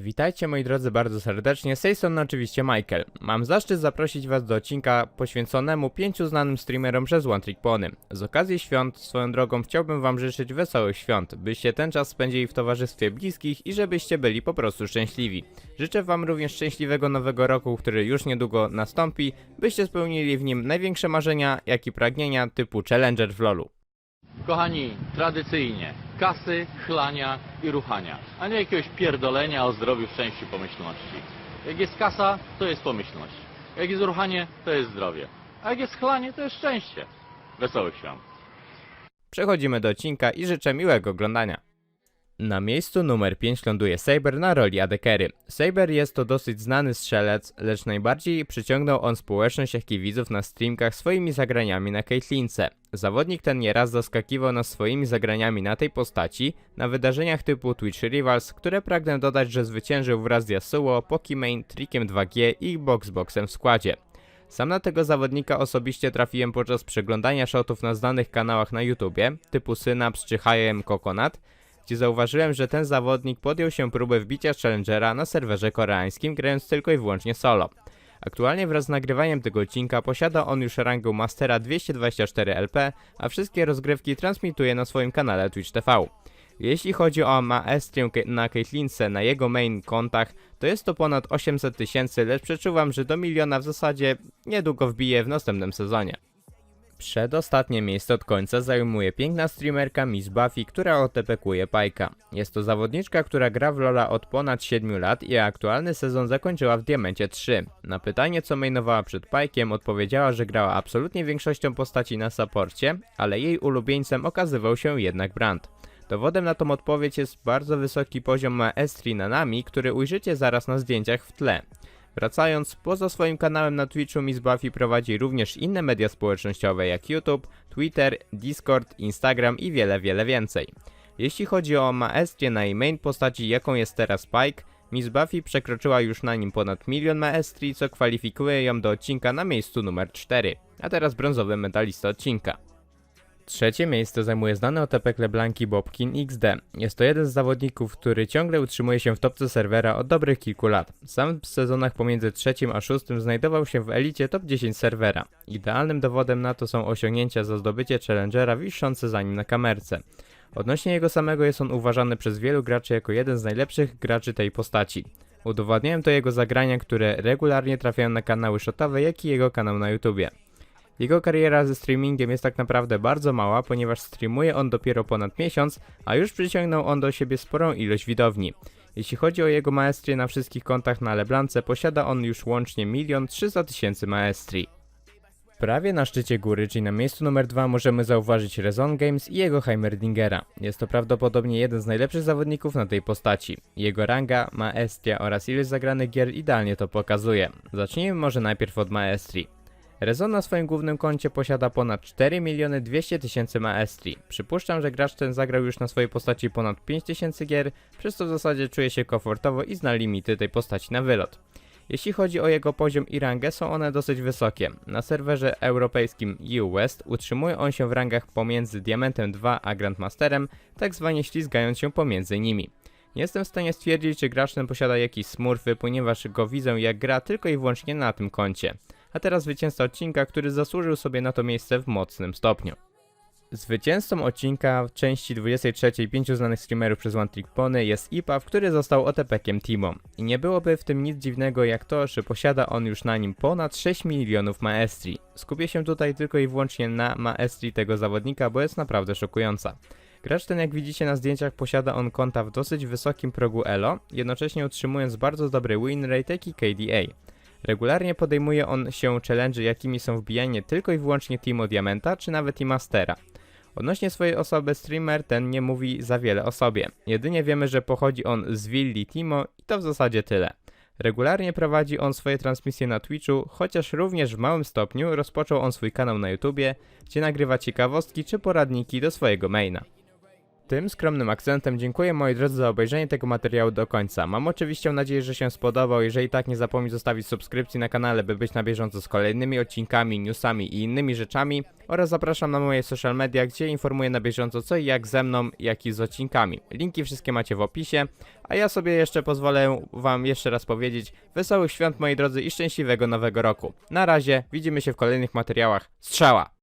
Witajcie moi drodzy bardzo serdecznie, z tej strony oczywiście Michael. Mam zaszczyt zaprosić was do odcinka poświęconemu pięciu znanym streamerom przez One Trick Pony. Z okazji świąt, swoją drogą chciałbym wam życzyć wesołych świąt, byście ten czas spędzili w towarzystwie bliskich i żebyście byli po prostu szczęśliwi. Życzę wam również szczęśliwego nowego roku, który już niedługo nastąpi, byście spełnili w nim największe marzenia, jak i pragnienia typu Challenger w LoLu. Kochani, tradycyjnie kasy, chlania i ruchania, a nie jakiegoś pierdolenia o zdrowiu, szczęściu, pomyślności. Jak jest kasa, to jest pomyślność. Jak jest ruchanie, to jest zdrowie. A jak jest chlanie, to jest szczęście. Wesołych świąt. Przechodzimy do odcinka i życzę miłego oglądania. Na miejscu numer 5 ląduje Saber na roli Adekery. Saber jest to dosyć znany strzelec, lecz najbardziej przyciągnął on społeczność jak i widzów na streamkach swoimi zagraniami na Caitlince. Zawodnik ten nieraz zaskakiwał nas swoimi zagraniami na tej postaci, na wydarzeniach typu Twitch Rivals, które pragnę dodać, że zwyciężył wraz z Yasuo, Pokimane, Trickiem 2G i Boxboxem w składzie. Sam na tego zawodnika osobiście trafiłem podczas przeglądania shotów na znanych kanałach na YouTubie, typu Synapse czy HM Coconut, gdzie zauważyłem, że ten zawodnik podjął się próby wbicia Challengera na serwerze koreańskim, grając tylko i wyłącznie solo. Aktualnie wraz z nagrywaniem tego odcinka posiada on już rangę Mastera 224 LP, a wszystkie rozgrywki transmituje na swoim kanale Twitch TV. Jeśli chodzi o maestrię na Caitlince na jego main kontach, to jest to ponad 800 tysięcy, lecz przeczuwam, że do miliona w zasadzie niedługo wbije w następnym sezonie. Przedostatnie miejsce od końca zajmuje piękna streamerka Miss Buffy, która otepekuje Pajka. Jest to zawodniczka, która gra w Lola od ponad 7 lat i aktualny sezon zakończyła w Diamencie 3. Na pytanie co mainowała przed Pajkiem odpowiedziała, że grała absolutnie większością postaci na saporcie, ale jej ulubieńcem okazywał się jednak Brand. Dowodem na tą odpowiedź jest bardzo wysoki poziom maestrii na nami, który ujrzycie zaraz na zdjęciach w tle. Wracając, poza swoim kanałem na Twitchu Miss Buffy prowadzi również inne media społecznościowe jak YouTube, Twitter, Discord, Instagram i wiele, wiele więcej. Jeśli chodzi o maestrię na jej main postaci jaką jest teraz Spike, Miss Buffy przekroczyła już na nim ponad milion maestrii, co kwalifikuje ją do odcinka na miejscu numer 4. A teraz brązowy medalista odcinka. Trzecie miejsce zajmuje znany OTP Leblanki Bobkin XD. Jest to jeden z zawodników, który ciągle utrzymuje się w topce serwera od dobrych kilku lat. Sam w sezonach pomiędzy trzecim a szóstym znajdował się w elicie top 10 serwera. Idealnym dowodem na to są osiągnięcia za zdobycie Challengera wiszące za nim na kamerce. Odnośnie jego samego jest on uważany przez wielu graczy jako jeden z najlepszych graczy tej postaci. Udowadniają to jego zagrania, które regularnie trafiają na kanały shotowe, jak i jego kanał na YouTubie. Jego kariera ze streamingiem jest tak naprawdę bardzo mała, ponieważ streamuje on dopiero ponad miesiąc, a już przyciągnął on do siebie sporą ilość widowni. Jeśli chodzi o jego maestrię na wszystkich kontach na Leblance, posiada on już łącznie 1 300 tysięcy maestrii. Prawie na szczycie góry, czyli na miejscu numer 2 możemy zauważyć Rezon Games i jego Heimerdingera. Jest to prawdopodobnie jeden z najlepszych zawodników na tej postaci. Jego ranga, maestria oraz ilość zagranych gier idealnie to pokazuje. Zacznijmy może najpierw od maestrii. Rezon na swoim głównym koncie posiada ponad 4 miliony 200 tysięcy maestrii. Przypuszczam, że gracz ten zagrał już na swojej postaci ponad 5 tysięcy gier, przez co w zasadzie czuje się komfortowo i zna limity tej postaci na wylot. Jeśli chodzi o jego poziom i rangę, są one dosyć wysokie. Na serwerze europejskim EU West utrzymuje on się w rangach pomiędzy Diamentem 2 a Grandmasterem, tak zwanie ślizgając się pomiędzy nimi. Nie jestem w stanie stwierdzić, czy gracz ten posiada jakieś smurfy, ponieważ go widzę jak gra tylko i wyłącznie na tym koncie. A teraz zwycięzca odcinka, który zasłużył sobie na to miejsce w mocnym stopniu. Zwycięzcą odcinka w części 23 pięciu znanych streamerów przez One Trick Pony jest IPAW, który został OTP-kiem Timo. I nie byłoby w tym nic dziwnego jak to, że posiada on już na nim ponad 6 milionów maestrii. Skupię się tutaj tylko i wyłącznie na maestrii tego zawodnika, bo jest naprawdę szokująca. Gracz ten jak widzicie na zdjęciach posiada on konta w dosyć wysokim progu elo, jednocześnie utrzymując bardzo dobry win rate i KDA. Regularnie podejmuje on się challenge jakimi są wbijanie tylko i wyłącznie Timo Diamenta czy nawet i Mastera. Odnośnie swojej osoby streamer ten nie mówi za wiele o sobie. Jedynie wiemy, że pochodzi on z willi Timo i to w zasadzie tyle. Regularnie prowadzi on swoje transmisje na Twitchu, chociaż również w małym stopniu rozpoczął on swój kanał na YouTubie, gdzie nagrywa ciekawostki czy poradniki do swojego maina. Tym skromnym akcentem dziękuję moi drodzy za obejrzenie tego materiału do końca. Mam oczywiście nadzieję, że się spodobał. Jeżeli tak, nie zapomnij zostawić subskrypcji na kanale, by być na bieżąco z kolejnymi odcinkami, newsami i innymi rzeczami. Oraz zapraszam na moje social media, gdzie informuję na bieżąco co i jak ze mną, jak i z odcinkami. Linki wszystkie macie w opisie. A ja sobie jeszcze pozwolę wam jeszcze raz powiedzieć wesołych świąt moi drodzy i szczęśliwego nowego roku. Na razie, widzimy się w kolejnych materiałach. Strzała!